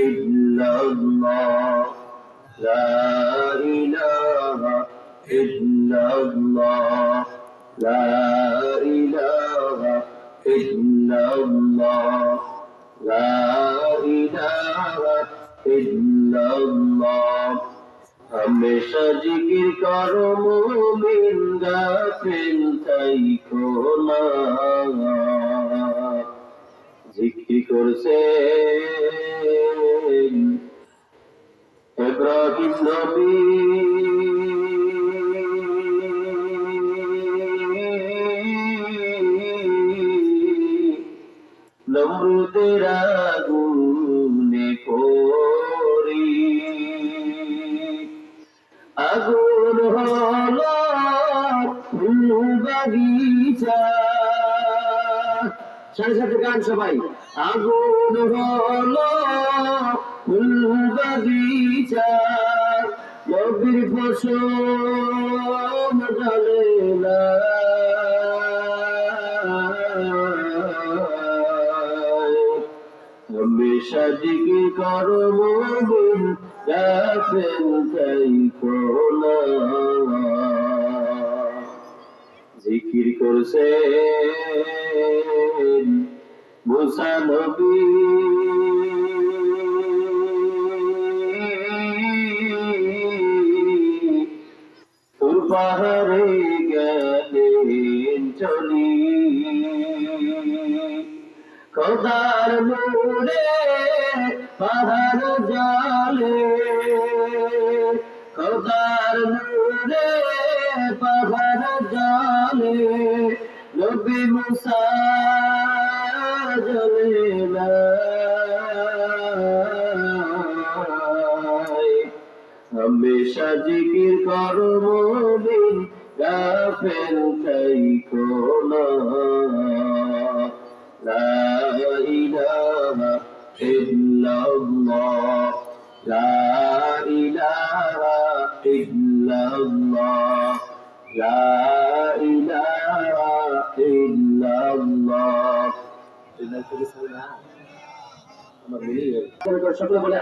إلا الله لا إله إلا الله لا إله إلا الله لا إله إلا الله हमेशा जिकिर करो মুমিন গাফিল থাইকো না জিকির করছে ইব্রাহিম নবী নমরুদের আগুনে পড়ি আগুন হলো ফুল বাগিচা সাড়ে সাথে গান সবাই আগুন হলো বাগিচা কবির ফসল ঢালে না হমেশা জিগি করো মোবিন রাখেন তাই কোলা জিকির করছে মুসা নবী। পাহাড়ে গেলেন চলি খোদার নূরে পাহাড় জালে। খোদার নূরে পাহাড় জালে। নবী মুসা জলে হামেশা জিকির করো মোদিন গাফেল তাই কোনা লা ইলাহা ইল্লাল্লাহ লা ইলাহা ইল্লাল্লাহ লা ইলাহা ইল্লাল্লাহ আমার মিলিয়ে সকলে বলে